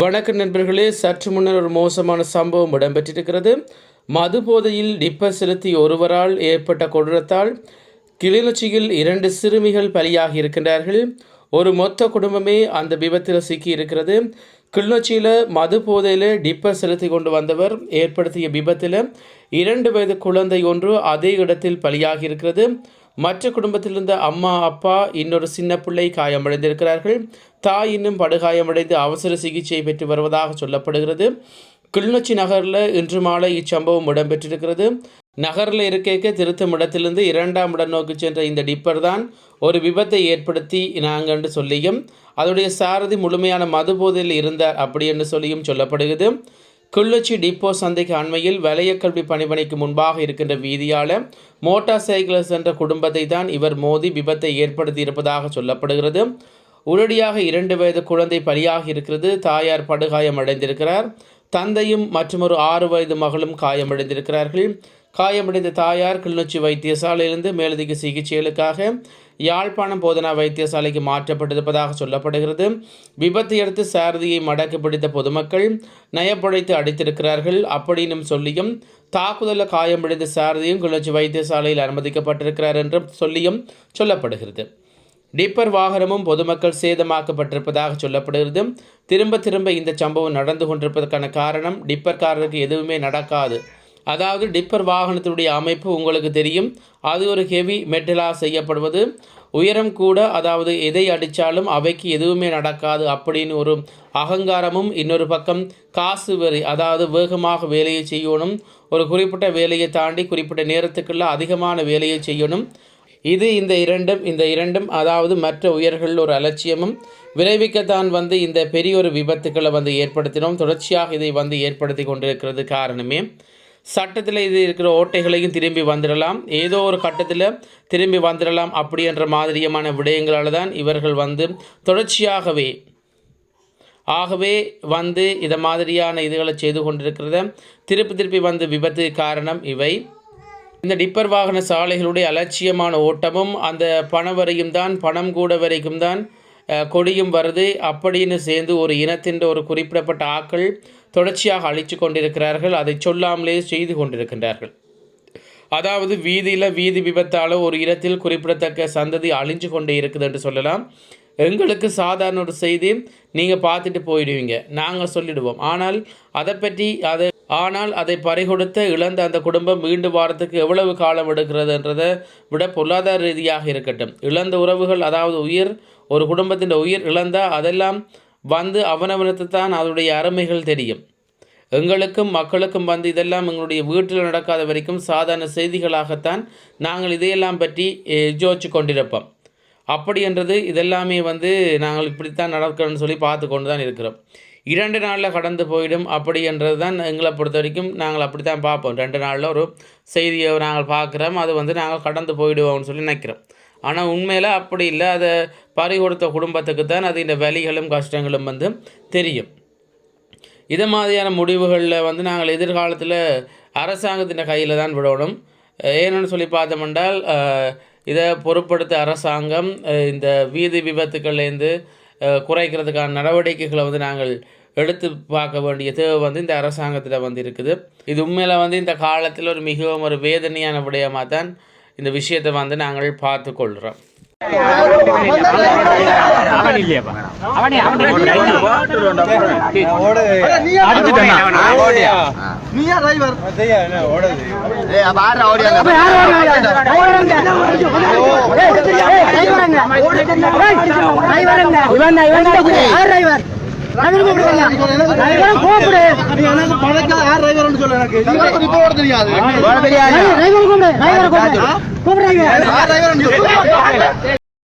வணக்கம் நண்பர்களே சற்று முன்னர் ஒரு மோசமான சம்பவம் இடம்பெற்றிருக்கிறது. மது போதையில் டிப்பர் செலுத்தி ஒருவரால் ஏற்பட்ட கொடூரத்தால் கிளிநொச்சியில் இரண்டு சிறுமிகள் பலியாகி இருக்கின்றார்கள். ஒரு மொத்த குடும்பமே அந்த விபத்தில் சிக்கி இருக்கிறது. கிளிநொச்சியில் மது போதையில் டிப்பர் செலுத்தி கொண்டு வந்தவர் ஏற்படுத்திய விபத்தில் இரண்டு வயது குழந்தை ஒன்று அதே இடத்தில் பலியாகி இருக்கிறது. மற்ற குடும்பத்தில் இருந்த அம்மா அப்பா இன்னொரு சின்ன பிள்ளை காயமடைந்திருக்கிறார்கள். தாய் இன்னும் படுகாயமடைந்து அவசர சிகிச்சை பெற்று வருவதாக சொல்லப்படுகிறது. கிளிநொச்சி நகரில் இன்று மாலை இச்சம்பவம் இடம்பெற்றிருக்கிறது. நகரில் இருக்க திருத்தும் இடத்திலிருந்து இரண்டாம் இடம் நோக்கி சென்ற இந்த டிப்பர் தான் ஒரு விபத்தை ஏற்படுத்தி நாங்கள் சொல்லியும் அதனுடைய சாரதி முழுமையான மது போதையில் இருந்தார் அப்படி என்று சொல்லியும் சொல்லப்படுகிறது. கிள்ளச்சி டிப்போ சந்தைக்கு அண்மையில் வலயக்கல்வி பணிமனைக்கு முன்பாக இருக்கின்ற வீதியால் மோட்டார் சைக்கிள் சென்ற குடும்பத்தை தான் இவர் மோதி விபத்தை ஏற்படுத்தி இருப்பதாக சொல்லப்படுகிறது. உடனடியாக இரண்டு வயது குழந்தை பலியாகி இருக்கிறது. தாயார் படுகாயம் அடைந்திருக்கிறார். தந்தையும் மற்றொரு ஆறு வயது மகளும் காயமடைந்திருக்கிறார்கள். காயமடைந்த தாயார் கிளிநொச்சி வைத்தியசாலையிலிருந்து மேலதிக சிகிச்சைகளுக்காக யாழ்ப்பாணம் போதனா வைத்தியசாலைக்கு மாற்றப்பட்டிருப்பதாக சொல்லப்படுகிறது. விபத்தையடுத்து சாரதியை மடக்கு பிடித்த பொதுமக்கள் நயப்படைத்து அடித்திருக்கிறார்கள். அப்படின்னும் சொல்லியும் தாக்குதலில் காயமடைந்த சாரதியும் கிளிநொச்சி வைத்தியசாலையில் அனுமதிக்கப்பட்டிருக்கிறார் என்றும் சொல்லியும் சொல்லப்படுகிறது. டிப்பர் வாகனமும் பொதுமக்கள் சேதமாக்கப்பட்டிருப்பதாக சொல்லப்படுகிறது. திரும்ப திரும்ப இந்த சம்பவம் நடந்து கொண்டிருப்பதற்கான காரணம் டிப்பர்காரருக்கு எதுவுமே நடக்காது. அதாவது டிப்பர் வாகனத்தினுடைய அமைப்பு உங்களுக்கு தெரியும். அது ஒரு ஹெவி மெட்டலாக செய்யப்படுவது. உயரம் கூட அதாவது எதை அடித்தாலும் அவைக்கு எதுவுமே நடக்காது அப்படின்னு ஒரு அகங்காரமும் இன்னொரு பக்கம் காசு வெறி அதாவது வேகமாக வேலையை செய்யணும். ஒரு குறிப்பிட்ட வேலையை தாண்டி குறிப்பிட்ட நேரத்துக்குள்ள அதிகமான வேலையை செய்யணும். இது இந்த இரண்டும் இந்த இரண்டும் அதாவது மற்ற உயர்களில் ஒரு அலட்சியமும். விளைவிக்கத்தான் வந்து இந்த பெரிய ஒரு விபத்துக்களை வந்து ஏற்படுத்தினோம். தொடர்ச்சியாக இதை வந்து ஏற்படுத்தி கொண்டிருக்கிறது காரணமே. சட்டத்தில் இது இருக்கிற ஓட்டைகளையும் திரும்பி வந்துடலாம். ஏதோ ஒரு கட்டத்தில் திரும்பி வந்துடலாம் அப்படின்ற மாதிரியமான விடயங்களால் தான் இவர்கள் வந்து தொடர்ச்சியாகவே ஆகவே வந்து இதை மாதிரியான இதுகளை செய்து கொண்டிருக்கிறத திருப்பி திருப்பி வந்து விபத்து காரணம் இவை. இந்த டிப்பர் வாகன சாலைகளுடைய அலட்சியமான ஓட்டமும் அந்த பணவரையும் தான் பணம் கூட வரைக்கும் தான் கொடியும் வருது. அப்படின்னு சேர்ந்து ஒரு இனத்தின் ஒரு குறிப்பிடப்பட்ட ஆக்கள் தொடர்ச்சியாக அழித்து கொண்டிருக்கிறார்கள் அதை சொல்லாமலே செய்து கொண்டிருக்கின்றார்கள். அதாவது வீதியில் வீதி விபத்தால் ஒரு இடத்தில் குறிப்பிடத்தக்க சந்ததி அழிஞ்சு கொண்டே இருக்குது என்று சொல்லலாம். எங்களுக்கு சாதாரண ஒரு செய்தி நீங்கள் பார்த்துட்டு போயிடுவீங்க. நாங்கள் சொல்லிடுவோம். ஆனால் அதை பற்றி அதை ஆனால் அதை பறிகொடுத்த இழந்த அந்த குடும்பம் மீண்டு வாரத்துக்கு எவ்வளவு காலம் எடுக்கிறதுன்றதை விட பொருளாதார ரீதியாக இருக்கட்டும். இழந்த உறவுகள் அதாவது உயிர் ஒரு குடும்பத்தின் உயிர் இழந்தால் அதெல்லாம் வந்து அவனவனுக்கு தான் அதனுடைய அருமைகள் தெரியும். எங்களுக்கும் மக்களுக்கும் வந்து இதெல்லாம் எங்களுடைய வீட்டில் நடக்காத வரைக்கும் சாதாரண செய்திகளாகத்தான் நாங்கள் இதையெல்லாம் பற்றி eh, கொண்டிருப்போம். அப்படி என்றது இதெல்லாமே வந்து நாங்கள் இப்படித்தான் நடக்கணும்னு சொல்லி பார்த்து கொண்டு தான் இருக்கிறோம். இரண்டு நாளில் கடந்து போயிடும். அப்படி என்றது தான் எங்களை பொறுத்த வரைக்கும் நாங்கள் அப்படி தான் பார்ப்போம். ரெண்டு நாளில் ஒரு செய்தியை நாங்கள் பார்க்குறோம். அது வந்து நாங்கள் கடந்து போயிடுவோம்னு சொல்லி நினைக்கிறோம். ஆனால் உண்மையில் அப்படி இல்லை. அதை பறி கொடுத்த குடும்பத்துக்கு தான் அது இந்த வலிகளும் கஷ்டங்களும் வந்து தெரியும். இது மாதிரியான முடிவுகளில் வந்து நாங்கள் எதிர்காலத்தில் அரசாங்கத்தின் கையில் தான் விடணும். ஏன்னு சொல்லி பார்த்தோம்னால் இதை பொருட்படுத்த அரசாங்கம் இந்த வீதி விபத்துக்கள்லேருந்து குறைக்கிறதுக்கான நடவடிக்கைகளை வந்து நாங்கள் எடுத்து பார்க்க வேண்டிய தேவை வந்து இந்த அரசாங்கத்தில் வந்து இருக்குது. இது உண்மையில் வந்து இந்த காலத்தில் ஒரு மிகவும் ஒரு வேதனையான விடயமாக தான் இந்த விஷயத்தை வந்து நாங்கள் பார்த்து கொள்கிறோம் அவன் இல்லையாப்பா அவனே அவனே கூப்பிடுறாங்க